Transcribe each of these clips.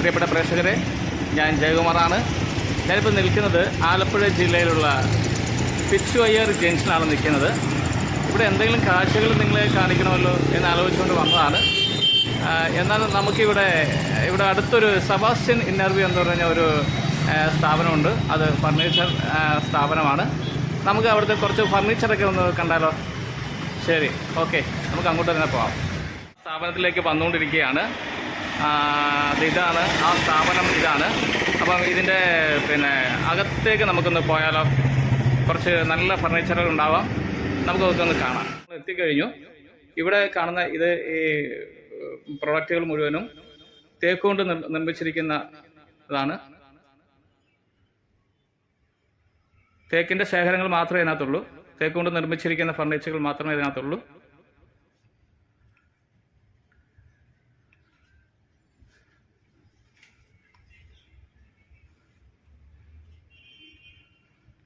പ്രിയപ്പെട്ട പ്രേക്ഷകരെ ഞാൻ ജയകുമാറാണ്. ഞാനിപ്പോൾ നിൽക്കുന്നത് ആലപ്പുഴ ജില്ലയിലുള്ള പിച്ചുവയ്യർ ജംഗ്ഷനാണ് നിൽക്കുന്നത്. ഇവിടെ എന്തെങ്കിലും കാഴ്ചകൾ നിങ്ങളെ കാണിക്കണമല്ലോ എന്ന് ആലോചിച്ചുകൊണ്ട് വന്നതാണ്. എന്നാൽ നമുക്കിവിടെ ഇവിടെ അടുത്തൊരു സബാസ്റ്റ്യൻ ഇന്റർവ്യൂ എന്ന് പറഞ്ഞ ഒരു സ്ഥാപനമുണ്ട്. അത് ഫർണിച്ചർ സ്ഥാപനമാണ്. നമുക്ക് അവിടുത്തെ കുറച്ച് ഫർണിച്ചറൊക്കെ ഒന്ന് കണ്ടാലോ? ശരി ഓക്കെ. നമുക്ക് അങ്ങോട്ട് തന്നെ പോവാം. സ്ഥാപനത്തിലേക്ക് വന്നുകൊണ്ടിരിക്കുകയാണ്. ഇതാണ്. ആ സ്ഥാപനം ഇതാണ്. അപ്പം ഇതിന്റെ പിന്നെ അകത്തേക്ക് നമുക്കൊന്ന് പോയാലോ കുറച്ച് നല്ല ഫർണിച്ചറുകൾ ഉണ്ടാവാം. നമുക്ക് അതൊക്കെ കാണാം. എത്തിക്കഴിഞ്ഞു. ഇവിടെ കാണുന്ന ഇത് ഈ പ്രൊഡക്റ്റുകൾ മുഴുവനും തേക്ക് കൊണ്ട് നിർമ്മിച്ചിരിക്കുന്ന ഇതാണ്. തേക്കിന്റെ ശേഖരങ്ങൾ മാത്രമേ ഇതിനകത്തുള്ളൂ. തേക്ക് കൊണ്ട് നിർമ്മിച്ചിരിക്കുന്ന ഫർണിച്ചറുകൾ മാത്രമേ ഇതിനകത്തുള്ളൂ.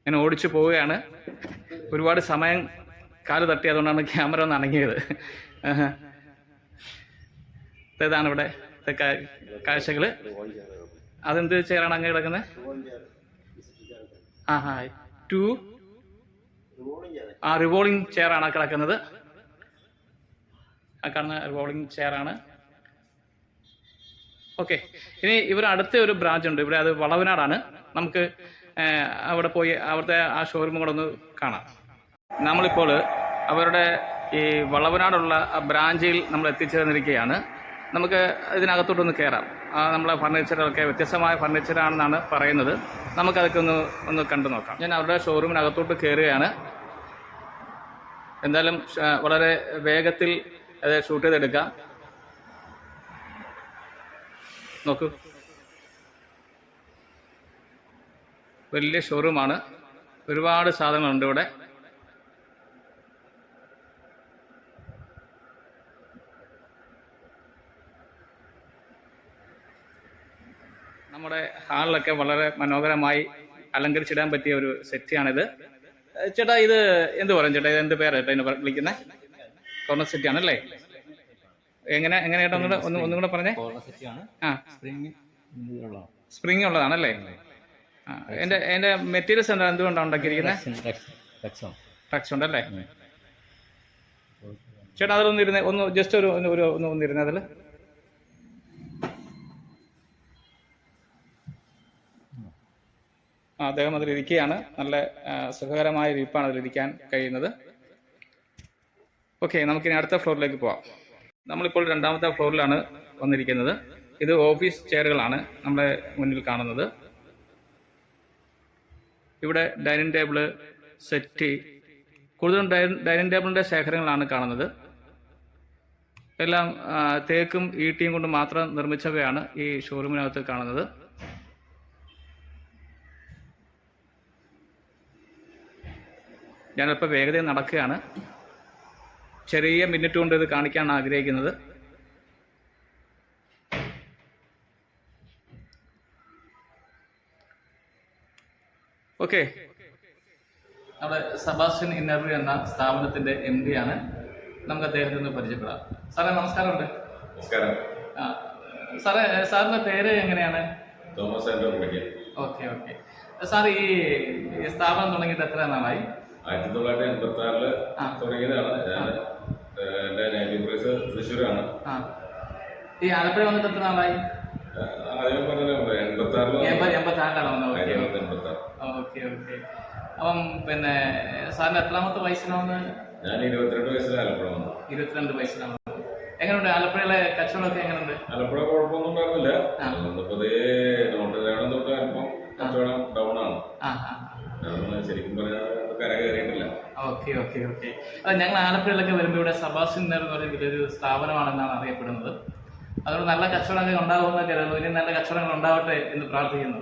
ഞാൻ ഓടിച്ചു പോവുകയാണ്. ഒരുപാട് സമയം കാൽ തട്ടി അതുകൊണ്ടാണ് ക്യാമറ ഒന്ന് അണങ്ങിയത്. ഇതാണ് ഇവിടെ കാഴ്ചകൾ അതെന്ത് ചെയറാണ് അങ്ങ് കിടക്കുന്നത് ആ ഹാ ടു. ആ റിവോൾവിംഗ് ചെയറാണ് കിടക്കുന്നത്. ആ കാണുന്ന റിവോൾവിംഗ് ചെയറാണ് ഓക്കെ ഇനി ഇവർ അടുത്ത ഒരു ബ്രാഞ്ച് ഉണ്ട്. ഇവിടെ അത് വളവനാടാണ്. നമുക്ക് അവിടെ പോയി അവിടുത്തെ ആ ഷോറൂം കൂടെ ഒന്ന് കാണാം. നമ്മളിപ്പോൾ അവരുടെ ഈ വളവനാടുള്ള ബ്രാഞ്ചിൽ നമ്മൾ എത്തിച്ചേർന്നിരിക്കുകയാണ്. നമുക്ക് ഇതിനകത്തോട്ടൊന്ന് കയറാം ആ നമ്മളെ ഫർണിച്ചറൊക്കെ വ്യത്യസ്തമായ ഫർണിച്ചറാണെന്നാണ് പറയുന്നത്. നമുക്കതൊക്കെ ഒന്ന് ഒന്ന് കണ്ടു നോക്കാം. ഞാൻ അവരുടെ ഷോറൂമിനകത്തോട്ട് കയറുകയാണ് എന്തായാലും വളരെ വേഗത്തിൽ അത് ഷൂട്ട് ചെയ്തെടുക്കാം. നോക്കൂ. വലിയ ഷോറൂമാണ്. ഒരുപാട് സാധനങ്ങളുണ്ട് ഇവിടെ. നമ്മുടെ ഹാളിലൊക്കെ വളരെ മനോഹരമായി അലങ്കരിച്ചിടാൻ പറ്റിയ ഒരു സെറ്റിയാണിത് ചേട്ടാ ഇത് എന്ത് പറയും? ചേട്ടാ ഇത് എന്ത് പേരാ ചേട്ടാ ഇതിനെ വിളിക്കുന്നത് കോർണർ സെറ്റ് ആണല്ലേ എങ്ങനെ എങ്ങനെ ചേട്ടാ ഒന്നുകൂടെ ഒന്ന് കൂടെ പറഞ്ഞേ? ആണ് ആ. സ്പ്രിങ് ഉള്ളതാണല്ലേ എന്റെ എന്റെ മെറ്റീരിയൽസ് എന്താ എന്തുകൊണ്ടാണ് ഉണ്ടാക്കിയിരിക്കുന്നത് ടക്സ് ഉണ്ടല്ലേ? ചേട്ടാ അതിലൊന്ന് ഇരുന്നേ ഒന്ന് ജസ്റ്റ് ഒരു ഒന്ന് ഒരു ഒന്ന് ഒന്നിരുന്നേ അതിൽ ആ അദ്ദേഹം അതിലിരിക്കുകയാണ് നല്ല സുഖകരമായ സുഖകരമായ ഇരിപ്പാണ് അതിലിരിക്കാൻ കഴിയുന്നത്. ഓക്കെ നമുക്കിനി അടുത്ത ഫ്ലോറിലേക്ക് പോവാം. നമ്മളിപ്പോൾ രണ്ടാമത്തെ ഫ്ലോറിലാണ് വന്നിരിക്കുന്നത്. ഇത് ഓഫീസ് ചെയറുകളാണ് നമ്മുടെ മുന്നിൽ കാണുന്നത്. ഇവിടെ ഡൈനിങ് ടേബിൾ സെറ്റ്. കൂടുതലും ഡൈനിങ് ടേബിളിന്റെ ശേഖരങ്ങളാണ് കാണുന്നത്. എല്ലാം തേക്കും ഈട്ടിയും കൊണ്ട് മാത്രം നിർമ്മിച്ചവയാണ് ഈ ഷോറൂമിനകത്ത് കാണുന്നത്. ഞാനിപ്പോൾ വേഗതയിൽ നടക്കുകയാണ്. ചെറിയ മിനിറ്റ് കൊണ്ട് ഇത് കാണിക്കാൻ ആഗ്രഹിക്കുന്നത്. ഓക്കെ. നമ്മുടെ സബാസ്റ്റ്യൻ ഇന്നർവ്യൂ എന്ന സ്ഥാപനത്തിന്റെ എം ഡി ആണ്. നമുക്ക് അദ്ദേഹത്തിൽ നിന്ന് പരിചയപ്പെടാം. സാറേ നമസ്കാരമുണ്ട്. നമസ്കാരം. ആ സാറേ സാറിന്റെ പേര് എങ്ങനെയാണ്? Thomas okay okay. സാർ ഈ സ്ഥാപനം തുടങ്ങിയിട്ട് എത്ര നാളായി? ആയിരത്തി തൊള്ളായിരത്തി എൺപത്തി ആറിൽ തുടങ്ങിയതാണ് ഞാൻ എന്റെ നേറ്റീവ് പ്ലേസ് തൃശ്ശൂരാണ്. ഈ ആലപ്പുഴ വന്നിട്ട് എത്ര നാളായി? എൺപത്തി ആറിൽ എൺപത് എൺപത്തി ആറിലാണ് വന്നത്. Okay okay. അപ്പം പിന്നെ സാറിന് എത്രാമത്തെ വയസ്സിലാവുന്ന ഞാൻ ഇരുപത്തിരണ്ട് വയസ്സിലാണ് ആലപ്പുഴ വന്നത് ഇരുപത്തിരണ്ട് വയസ്സിലാണ് എങ്ങനെയുണ്ട് ആലപ്പുഴയിലെ കച്ചവടമൊക്കെ എങ്ങനെയുണ്ട് ആലപ്പുഴ കുഴപ്പമൊന്നും ഉണ്ടായിരുന്നില്ല. ഇന്നിപ്പോ ഇതേ തൊട്ട് അല്പം കച്ചവടം ഡൗൺ ആണ്. ശരിക്കും പറഞ്ഞാൽ കര കയറിയിട്ടില്ല. Okay okay okay. അതെ ഞങ്ങൾ ആലപ്പുഴയിലൊക്കെ വരുമ്പോൾ ഇവിടെ സബാസിൻ എന്ന് പറയുന്ന വലിയൊരു സ്ഥാപനമാണെന്നാണ് അറിയപ്പെടുന്നത്. അതുകൊണ്ട് നല്ല കച്ചവടങ്ങൾ ഉണ്ടാകുമെന്ന് കരുതുന്നു. ഇനി നല്ല കച്ചവടങ്ങൾ ഉണ്ടാവട്ടെ എന്ന് പ്രാർത്ഥിക്കുന്നു.